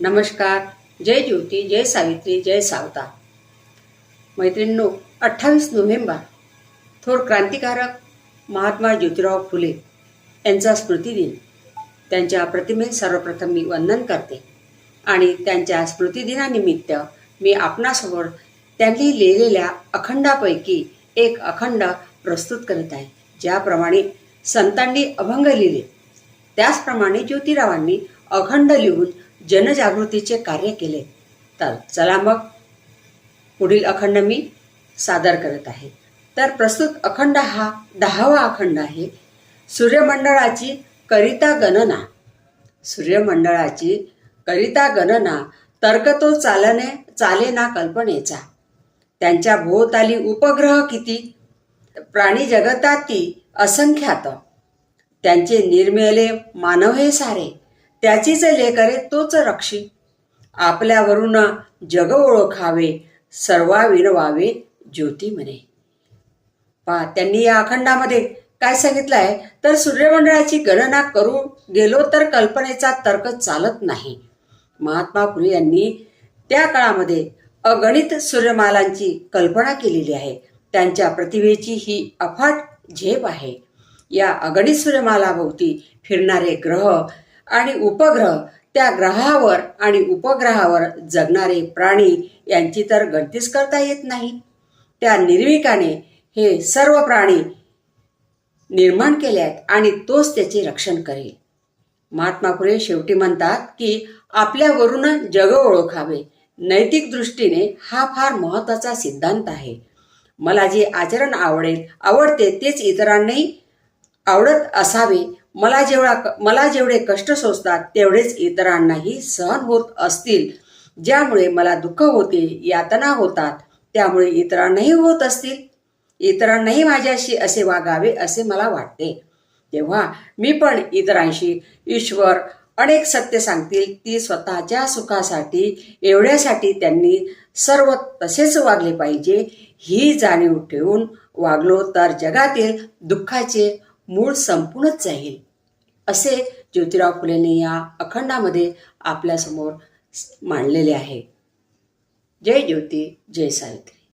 नमस्कार जय ज्योती जय सावित्री जय सावता. मैत्रिणींनो अठ्ठावीस नोव्हेंबर थोर क्रांतिकारक महात्मा ज्योतिराव फुले यांचा स्मृतिदिन. त्यांच्या प्रतिमे सर्वप्रथम मी वंदन करते. आणि त्यांच्या स्मृतिदिनानिमित्त मी आपणासमोर त्यांनी लिहिलेल्या अखंडापैकी एक अखंड प्रस्तुत करीत आहे. ज्याप्रमाणे संतांनी अभंग लिहिले. त्याचप्रमाणे ज्योतिरावांनी अखंड लिहून जनजागृतीचे कार्य केले तर चला मग पुढील अखंड मी सादर करत आहे. तर प्रस्तुत अखंड हा दहावा अखंड आहे. सूर्यमंडळाची करिता गणना. सूर्यमंडळाची करिता गणना तर्क तो चालने चालेना कल्पनेचा. त्यांच्या भोवताली उपग्रह किती? प्राणी जगताती असंख्यात. त्यांचे निर्मेले मानव हे सारे. त्याचीच लेकरे तोच रक्षी. आपल्यावरून जग ओळखावे सर्वा व्हावे ज्योती म्हणे. पहा त्यांनी या अखंडामध्ये काय सांगितलं आहे तर सूर्यमंडळाची गणना करू गेलो तर कल्पनेचा तर्क चालत नाही. महात्मा फुले यांनी त्या काळामध्ये अगणित सूर्यमालांची कल्पना केलेली आहे. त्यांच्या प्रतिभेची ही अफाट झेप आहे. या अगणित सूर्यमालाभोवती फिरणारे ग्रह आणि उपग्रह त्या ग्रहावर आणि उपग्रहावर जगणारे प्राणी यांची तर गणतीच करता येत नाही. त्या निर्विकाने हे सर्व प्राणी निर्माण केले आहेत आणि तोच त्याचे रक्षण करेल. महात्मा फुले शेवटी म्हणतात की आपल्यावरून जग ओळखावे. नैतिक दृष्टीने हा फार महत्त्वाचा सिद्धांत आहे. मला जे आचरण आवडेल आवडते तेच इतरांनाही आवडत असावे मला जेवढा मला जेवढे कष्ट सोसतात तेवढेच इतरांनाही सहन होत असतील. ज्यामुळे मला दुःख होते यातना होतात. त्यामुळे इतरांनाही होत असतील. इतरांनाही माझ्याशी असे वागावे असे मला वाटते. तेव्हा मी पण इतरांशी ईश्वर अनेक सत्य सांगतील. ती स्वतःच्या सुखासाठी एवढ्यासाठी त्यांनी सर्व तसेच वागले पाहिजे. ही जाणीव ठेवून वागलो तर जगातील दुःखाचे मूळ संपूनच जाईल. असे ज्योतिराव फुलेंनी या अखंडामध्ये आपल्यासमोर मांडलेले आहे. जय ज्योती जय सावित्री